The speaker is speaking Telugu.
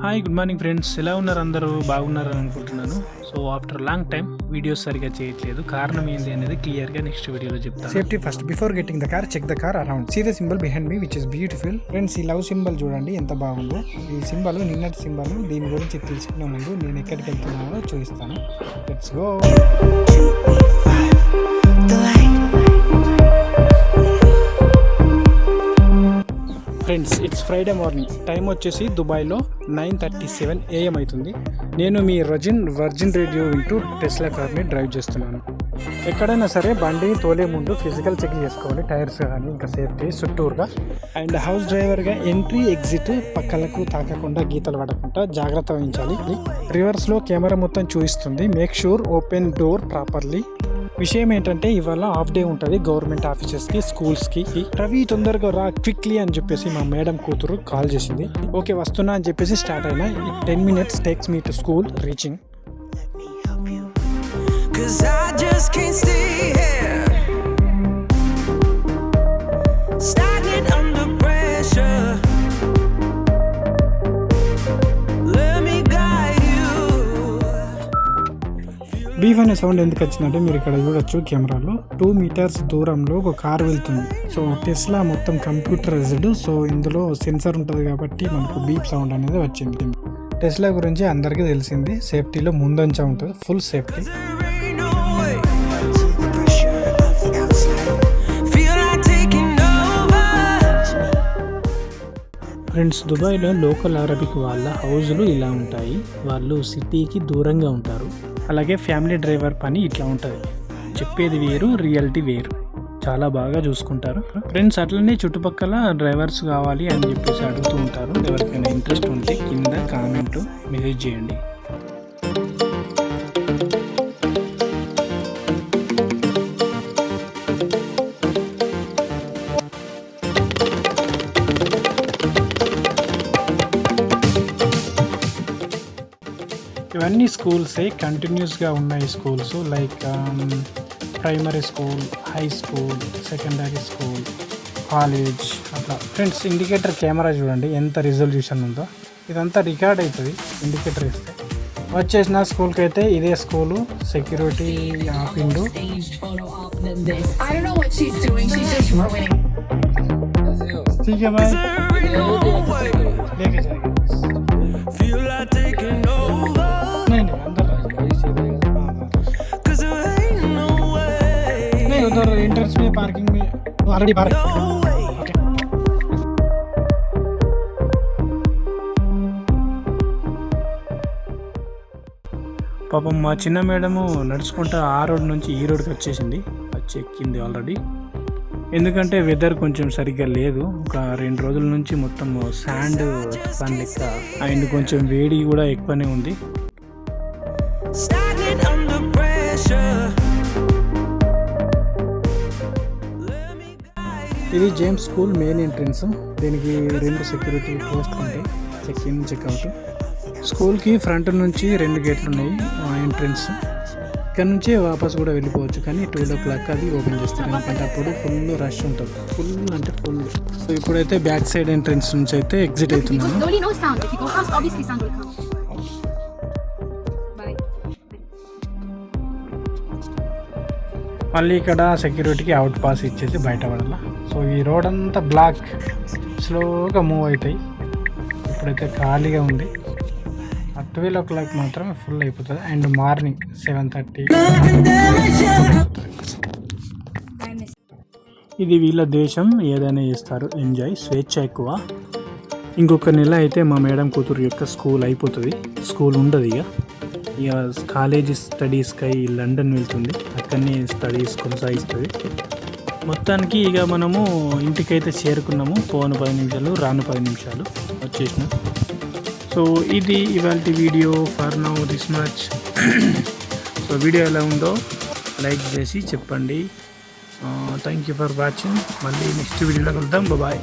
హాయ్ గుడ్ మార్నింగ్ ఫ్రెండ్స్ ఎలా ఉన్నారు అందరూ? బాగున్నారని అనుకుంటున్నాను. So after long time videos సరిగా చేయట్లేదు. కారణం ఏంటి అనేది క్లియర్గా నెక్స్ట్ వీడియోలో చెప్తాను. Safety first before getting the car check the car around see the symbol behind me which is beautiful friends ఈ లవ్ సింబల్ చూడండి ఎంత బాగుందో. ఈ సింబల్ నిన్నటి సింబల్ దీని గురించి తెలుసుకునే ముందు నేను ఎక్కడికి వెళ్తున్నానో చూపిస్తాను. Let's go friends it's Friday morning time వచ్చేసి దుబాయ్లో నైన్ థర్టీ సెవెన్ ఏఎం అవుతుంది. నేను మీ రజిన్ వర్జిన్ రేడియో వింటూ టెస్లా కార్ని డ్రైవ్ చేస్తున్నాను. ఎక్కడైనా సరే బండి తోలే ముందు ఫిజికల్ చెక్ చేసుకోవాలి. టైర్స్ కానీ ఇంకా సేఫ్టీ చుట్టూరుగా. అండ్ హౌస్ డ్రైవర్గా ఎంట్రీ ఎగ్జిట్ పక్కలకు తాకకుండా గీతలు పడకుండా జాగ్రత్త వహించాలి. రివర్స్లో కెమెరా మొత్తం చూపిస్తుంది. Make sure open door properly విషయం ఏంటంటే ఇవాళ హాఫ్ డే ఉంటుంది గవర్నమెంట్ ఆఫీసెస్కి స్కూల్స్కి. రవి తొందరగా రా క్విక్లీ అని చెప్పేసి మా మేడం కూతురు కాల్ చేసింది. ఓకే వస్తున్నా అని చెప్పేసి స్టార్ట్ అయినా ten minutes takes me to school reaching. Cause I just can't stay here. Beep అనే సౌండ్ ఎందుకు వచ్చిందంటే మీరు ఇక్కడ చూడొచ్చు కెమెరాలో. టూ మీటర్స్ దూరంలో ఒక కార్ వెళ్తుంది. సో టెస్లా మొత్తం కంప్యూటరైజ్డ్ సో ఇందులో సెన్సర్ ఉంటుంది కాబట్టి మనకు బీప్ సౌండ్ అనేది వచ్చింది. టెస్లా గురించి అందరికీ తెలిసింది. సేఫ్టీలో ముందంచ ఉంటుంది. ఫుల్ సేఫ్టీ ఫ్రెండ్స్ దుబాయ్లో లోకల్ అరబిక్ వాళ్ళ హౌజులు ఇలా ఉంటాయి. వాళ్ళు సిటీకి దూరంగా ఉంటారు. అలాగే ఫ్యామిలీ డ్రైవర్ పని ఇట్లా ఉంటుంది. చెప్పేది వేరు రియాలిటీ వేరు. చాలా బాగా చూసుకుంటారు. ఫ్రెండ్స్ అట్లనే చుట్టుపక్కల డ్రైవర్స్ కావాలి అని చెప్పేసి అడుగుతూ ఉంటారు. ఎవరికైనా ఇంట్రెస్ట్ ఉంటే కింద కామెంట్ మెసేజ్ చేయండి. ఇవన్నీ స్కూల్సే కంటిన్యూస్గా ఉన్నాయి schools like primary school high school secondary school college అట్లా ఫ్రెండ్స్ ఇండికేటర్ కెమెరా చూడండి ఎంత రిజల్యూషన్ ఉందో ఇదంతా రికార్డ్ అవుతుంది ఇండికేటర్ ఇస్తే వచ్చేసిన స్కూల్కి అయితే ఇదే school security ఆపిండు staged photo op than this. I don't know what she's doing. She's just ruining. ठीक है भाई There ain't no way. लेके जाएंगे एंट्रेंस में पार्किंग में already park No way. Okay పాపం మా చిన్న మేడము నడుచుకుంటా ఆ రోడ్ నుంచి ఈ రోడ్కి వచ్చేసింది వచ్చి ఎక్కింది ఆల్రెడీ ఎందుకంటే వెదర్ కొంచెం సరిగ్గా లేదు ఒక రెండు రోజుల నుంచి మొత్తం శాండ్ పని లెక్క అండ్ కొంచెం వేడి కూడా ఎక్కువనే ఉంది ఇది జేమ్స్ స్కూల్ మెయిన్ ఎంట్రన్స్ దీనికి రెండు సెక్యూరిటీ పోస్ట్ ఉంటాయి. చెక్ ఇన్ చెక్అవుట్ స్కూల్కి ఫ్రంట్ నుంచి రెండు గేట్లు ఉన్నాయి ఎంట్రన్స్ ఇక్కడ నుంచి వాపస్ కూడా వెళ్ళిపోవచ్చు కానీ ట్వెల్వ్ ఓ క్లాక్ అది ఓపెన్ చేస్తారు. ఎందుకంటే అప్పుడు ఫుల్ రష్ ఉంటుంది. ఫుల్ అంటే ఫుల్ సో ఇప్పుడైతే బ్యాక్ సైడ్ ఎంట్రన్స్ నుంచి అయితే ఎగ్జిట్ Because అవుతున్నాను మళ్ళీ ఇక్కడ సెక్యూరిటీకి అవుట్ పాస్ ఇచ్చేసి బయట పడాల సో ఈ రోడ్ అంతా బ్లాక్ స్లోగా మూవ్ అవుతాయి ఇప్పుడైతే ఖాళీగా ఉంది. ఆ ట్వెల్వ్ ఓ క్లాక్ మాత్రం ఫుల్ అయిపోతుంది. అండ్ మార్నింగ్ సెవెన్ థర్టీ ఇది వీళ్ళ దేశం. ఏదైనా చేస్తారు. ఎంజాయ్ స్వేచ్ఛ ఎక్కువ. ఇంకొక నెల అయితే మా మేడం కూతురు యొక్క స్కూల్ అయిపోతుంది. స్కూల్ ఉండదు ఇక. ఇక కాలేజీ స్టడీస్కై లండన్ వెళ్తుంది. అక్కడనే స్టడీస్ కొనసాగిస్తుంది. మొత్తానికి ఇక మనము ఇంటికైతే చేరుకున్నాము. పోను పది నిమిషాలు రాను పది నిమిషాలు వచ్చేసినాం. సో ఇది ఇవాళ video for now this much. So video ఎలా ఉందో లైక్ చేసి చెప్పండి. Thank you for watching. మళ్ళీ నెక్స్ట్ వీడియోలో కలుద్దాం. బాయ్.